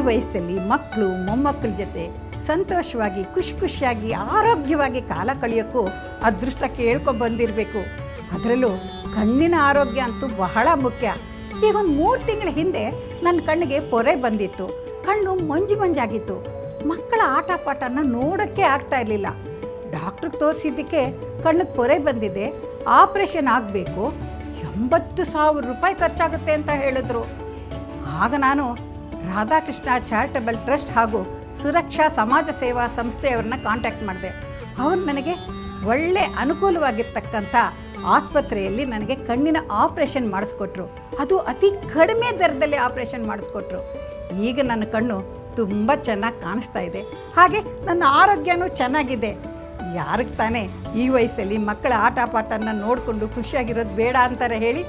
ವಯಸ್ಸಲ್ಲಿ ಮಕ್ಕಳು ಮೊಮ್ಮಕ್ಕಳ ಜೊತೆ ಸಂತೋಷವಾಗಿ, ಖುಷಿ ಖುಷಿಯಾಗಿ, ಆರೋಗ್ಯವಾಗಿ ಕಾಲ ಕಳೆಯೋಕ್ಕೂ ಅದೃಷ್ಟ ಕೇಳ್ಕೊ ಬಂದಿರಬೇಕು. ಅದರಲ್ಲೂ ಕಣ್ಣಿನ ಆರೋಗ್ಯ ಅಂತೂ ಬಹಳ ಮುಖ್ಯ. ಈಗ ಒಂದು ಮೂರು ತಿಂಗಳ ಹಿಂದೆ ನನ್ನ ಕಣ್ಣಿಗೆ ಪೊರೆ ಬಂದಿತ್ತು. ಕಣ್ಣು ಮಂಜು ಮಂಜಾಗಿತ್ತು. ಮಕ್ಕಳ ಆಟ ಪಾಠನ ನೋಡೋಕ್ಕೆ ಆಗ್ತಾ ಇರಲಿಲ್ಲ. ಡಾಕ್ಟ್ರಿಗೆ ತೋರಿಸಿದ್ದಕ್ಕೆ ಕಣ್ಣಿಗೆ ಪೊರೆ ಬಂದಿದೆ. ಆಪ್ರೇಷನ್ ಆಗಬೇಕು. ಎಂಬತ್ತು ಸಾವಿರ ರೂಪಾಯಿ ಖರ್ಚಾಗುತ್ತೆ ಅಂತ ಹೇಳಿದ್ರು. ಆಗ ನಾನು ರಾಧಾಕೃಷ್ಣ ಚಾರಿಟಬಲ್ ಟ್ರಸ್ಟ್ ಹಾಗೂ ಸುರಕ್ಷಾ ಸಮಾಜ ಸೇವಾ ಸಂಸ್ಥೆಯವ್ರನ್ನ ಕಾಂಟ್ಯಾಕ್ಟ್ ಮಾಡಿದೆ. ಅವರು ನನಗೆ ಒಳ್ಳೆ ಅನುಕೂಲವಾಗಿರ್ತಕ್ಕಂಥ ಆಸ್ಪತ್ರೆಯಲ್ಲಿ ನನಗೆ ಕಣ್ಣಿನ ಆಪ್ರೇಷನ್ ಮಾಡಿಸ್ಕೊಟ್ರು. ಅದು ಅತಿ ಕಡಿಮೆ ದರದಲ್ಲಿ ಆಪ್ರೇಷನ್ ಮಾಡಿಸ್ಕೊಟ್ರು. ಈಗ ನನ್ನ ಕಣ್ಣು ತುಂಬ ಚೆನ್ನಾಗಿ ಕಾಣಿಸ್ತಾ ಇದೆ. ಹಾಗೆ ನನ್ನ ಆರೋಗ್ಯನೂ ಚೆನ್ನಾಗಿದೆ. ಯಾರಿಗೆ ತಾನೇ ಈ ವಯಸ್ಸಲ್ಲಿ ಮಕ್ಕಳ ಆಟ ಪಾಠನ ನೋಡಿಕೊಂಡು ಖುಷಿಯಾಗಿರೋದು ಬೇಡ ಅಂತಾರೆ ಹೇಳಿ